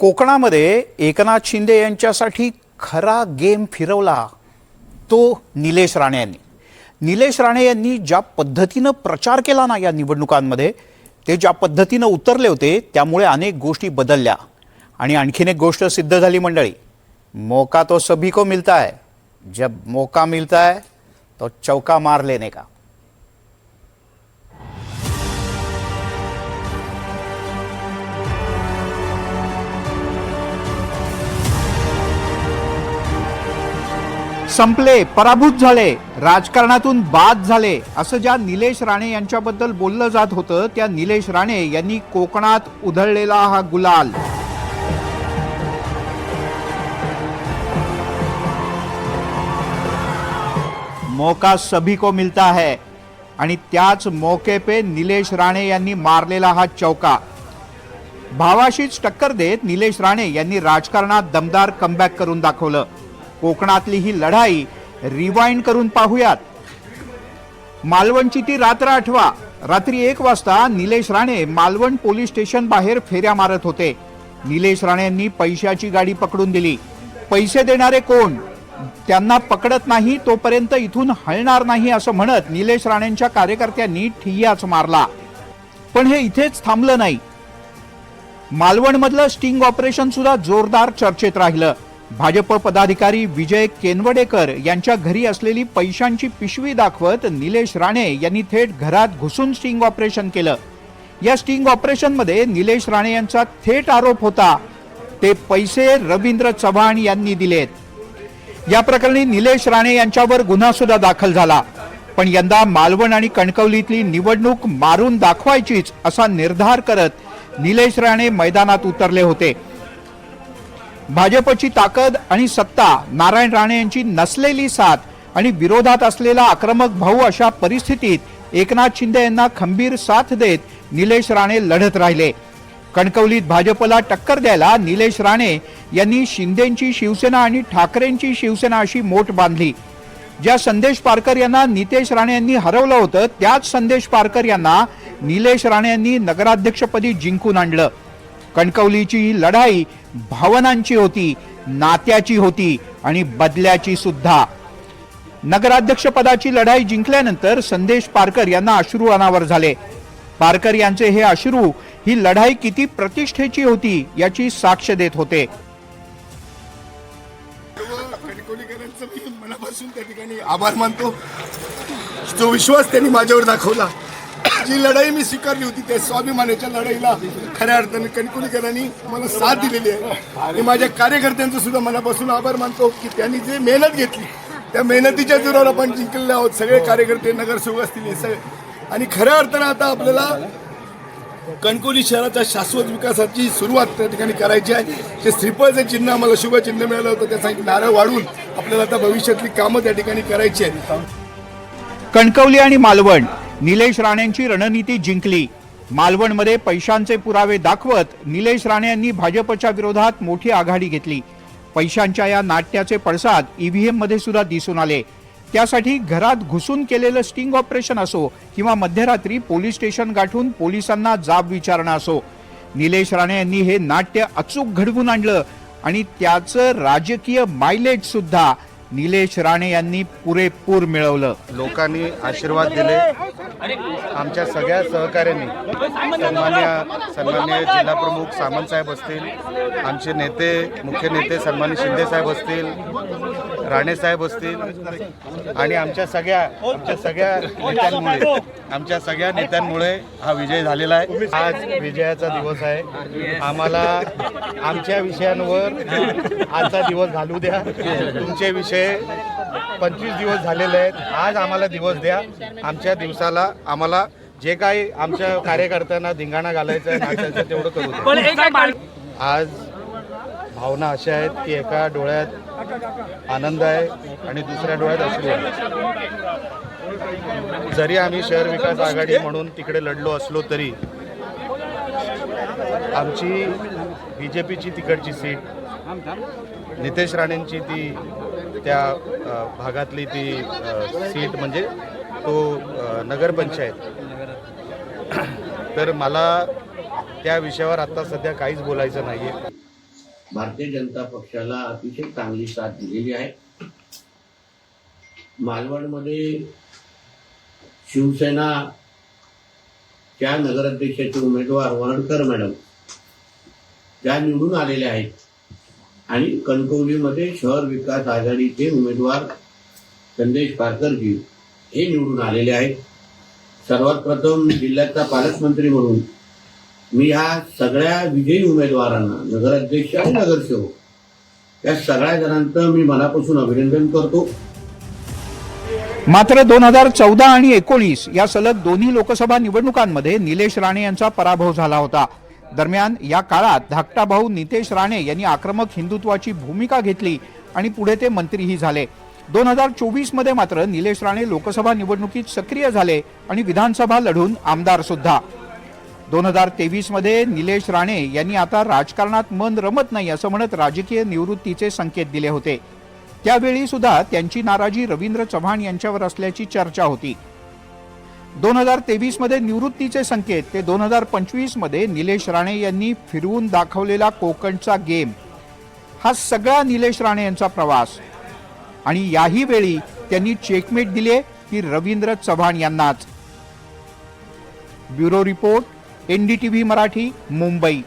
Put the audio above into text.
कोकणामध्ये एकनाथ शिंदे यांच्यासाठी खरा गेम फिरवला तो निलेश राणे यांनी. निलेश राणे यांनी ज्या पद्धतीनं प्रचार केला ना या निवडणुकांमध्ये ते ज्या पद्धतीनं उतरले होते त्यामुळे अनेक गोष्टी बदलल्या. आणि आणखीन एक गोष्ट सिद्ध झाली मंडळी मौका तो सभी को मिलता है. जब मौका मिलता है तो चौका मार लेने का. संपले पराभूत झाले राजकारणातून बाद झाले असं ज्या निलेश राणे यांच्याबद्दल बोललं जात होतं त्या निलेश राणे यांनी कोकणात उधळलेला हा गुलाल. मौका सभी को मिलता है आणि त्याच मौके पे निलेश राणे यांनी मारलेला हा चौका. भावाशीच टक्कर देत निलेश राणे यांनी राजकारणात दमदार कमबॅक करून दाखवलं. कोकणातली ही लढाई रिवाइंड करून पाहूयात. मालवणची ती रात्र आठवा. रात्री एक वाजता निलेश राणे मालवण पोलीस स्टेशन बाहेर फेऱ्या मारत होते. निलेश राणेंनी पैशाची गाडी पकडून दिली. पैसे देणारे कोण? त्यांना पकडत नाही तोपर्यंत इथून हलणार नाही असं म्हणत निलेश राणेंच्या कार्यकर्त्यांनी ठिय्याच मारला. पण हे इथेच थांबलं नाही. मालवणमधलं स्टिंग ऑपरेशन सुद्धा जोरदार चर्चेत राहिलं. भाजप पदाधिकारी विजय केनवडेकर यांच्या घरी असलेली पैशांची पिशवी दाखवत निलेश राणे यांनी थेट घरात घुसून स्टिंग ऑपरेशन केलं. या स्टिंग ऑपरेशनमध्ये निलेश राणे यांचा थेट आरोप होता. ते पैसे रवींद्र चव्हाण यांनी दिलेत. या प्रकरणी निलेश राणे यांच्यावर गुन्हा सुद्धा दाखल झाला. पण यंदा मालवण आणि कणकवलीतली निवडणूक मारून दाखवायचीच असा निर्धार करत निलेश राणे मैदानात उतरले होते. भाजपची ताकद आणि सत्ता नारायण राणे यांची नसलेली साथ आणि विरोधात असलेला आक्रमक भाऊ अशा परिस्थितीत एकनाथ शिंदे यांना खंबीर साथ देत निलेश राणे लढत राहिले. कणकवलीत भाजपला टक्कर द्यायला निलेश राणे यांनी शिंदेची शिवसेना आणि ठाकरेंची शिवसेना अशी मोठ बांधली. ज्या संदेश पारकर यांना नितेश राणे यांनी हरवलं होतं त्याच संदेश पारकर यांना निलेश राणे यांनी नगराध्यक्षपदी जिंकून आणलं. कणकवलीची ही लढाई भावनांची होती नात्याची होती आणि बदल्याची सुद्धा. नगराध्यक्षपदाची लढाई जिंकल्यानंतर संदेश पारकर यांना अश्रू अनावर झाले. पारकर यांचे हे अश्रू ही लढाई किती प्रतिष्ठेची होती याची साक्ष देत होते. मनापासून त्या ठिकाणी आभार मानतो. जो विश्वास त्यांनी माझ्यावर दाखवला जी लढाई मी स्वीकारली होती त्या स्वाभिमानाच्या लढाईला खऱ्या अर्थाने कणकोलीकरांनी मला साथ दिलेली आहे. आणि माझ्या कार्यकर्त्यांचं सुद्धा मनापासून आभार मानतो की त्यांनी जे मेहनत घेतली त्या मेहनतीच्या जोरावर आपण जिंकलेले आहोत. सगळे कार्यकर्ते नगरसेवक असतील हे सगळे. आणि खऱ्या अर्थानं आता आपल्याला कणकोली शहराच्या शाश्वत विकासाची सुरुवात त्या ठिकाणी करायची आहे. ते श्रीफळचं चिन्ह आम्हाला शुभचिन्ह मिळालं होतं त्याचा एक नारळ वाढून आपल्याला आता भविष्यातली कामं त्या ठिकाणी करायची आहेत. कणकवली आणि मालवण निलेश राणेंची रणनीती जिंकली. मालवणमध्ये पैशांचे पुरावे दाखवत निलेश राणे यांनी भाजपच्या विरोधात मोठी आघाडी घेतली. पैशांच्या या नाट्याचे पडसाद ईव्हीएममध्ये सुद्धा दिसून आले. त्यासाठी घरात घुसून केलेलं स्टिंग ऑपरेशन असो किंवा मध्यरात्री पोलीस स्टेशन गाठून पोलिसांना जाब विचारणं असो निलेश राणे यांनी हे नाट्य अचूक घडवून आणलं आणि त्याचं राजकीय मायलेज सुद्धा निलेश राणे यांनी पुरेपूर मिळवलं. लोकांनी आशीर्वाद दिले. आमच्या सगळ्या सहकार्यांनी. सन्मान्य सन्मान्य जिल्हाप्रमुख सामंत साहेब असतील आमचे नेते मुख्य नेते सन्मान्य शिंदे साहेब असतील राणे साहेब असतील आणि आमच्या सगळ्या आमच्या सगळ्या नेत्यांमुळे आमच्या सगळ्या नेत्यांमुळे हा विजय झालेला आहे. आज विजयाचा दिवस आहे. आम्हाला आमच्या विषयांवर आजचा दिवस घालू द्या. तुमचे विषय पंचवीस दिवस झालेले आहेत. आज आम्हाला दिवस द्या. आमच्या दिवसाला आम्हाला जे काही आमच्या कार्यकर्त्यांना धिंगाणा घालायचं आहे नाचायचं तेवढं करू आज भावना अशा आहेत की एका डोळ्यात आनंद आहे आणि दुसऱ्या डोळ्यात अश्रू आहे जरी आम्ही शहर विकास आघाडी म्हणून तिकडे लढलो असलो तरी आमची बी जे पीची तिकडची सीट नितेश राणेंची ती त्या भागातली ती सीट म्हणजे तो नगरपंचायत. तर मला त्या विषयावर आत्ता सध्या काहीच बोलायचं नाही आहे भारतीय जनता पक्षाला अतिशय चांगली साथ दिलेली आहे. मालवणमध्ये शिवसेना त्या नगराध्यक्षाचे उमेदवार वरणकर मॅडम त्या निवडून आलेल्या आहेत. आणि कणकवलीमध्ये शहर विकास आघाडीचे उमेदवार संदेश पारकरजी हे निवडून आलेले आहेत. सर्वात प्रथम जिल्ह्याचा पालकमंत्री म्हणून मी ह्या सगळ्या विजयी उमेदवारांना नगराध्यक्ष आणि नगरसेवक या सगळ्या जणांचं मी मनापासून अभिनंदन करतो. मात्र दोन हजार चौदा आणि एकोणीस या सलग दोन्ही लोकसभा निवडणुकांमध्ये निलेश राणे यांचा पराभव झाला होता. दरम्यान या काळात धाकटा भाऊ नितेश राणे यांनी आक्रमक हिंदुत्वाची भूमिका घेतली आणि पुढे ते मंत्रीही झाले. दोन हजार चोवीसमध्ये मात्र निलेश राणे लोकसभा निवडणुकीत सक्रिय झाले आणि विधानसभा लढून आमदार सुद्धा. दोन हजार तेवीसमध्ये निलेश राणे यांनी आता राजकारणात मन रमत नाही असं म्हणत राजकीय निवृत्तीचे संकेत दिले होते. त्यावेळी सुद्धा त्यांची नाराजी रवींद्र चव्हाण यांच्यावर असल्याची चर्चा होती. दोन हजार तेवीसमध्ये निवृत्तीचे संकेत ते दोन हजार पंचवीसमध्ये निलेश राणे यांनी फिरवून दाखवलेला कोकणचा गेम. हा सगळा निलेश राणे यांचा प्रवास. आणि याही वेळी त्यांनी चेकमेट दिले की रवींद्र चव्हाण यांनाच. Bureau report NDTV Marathi Mumbai.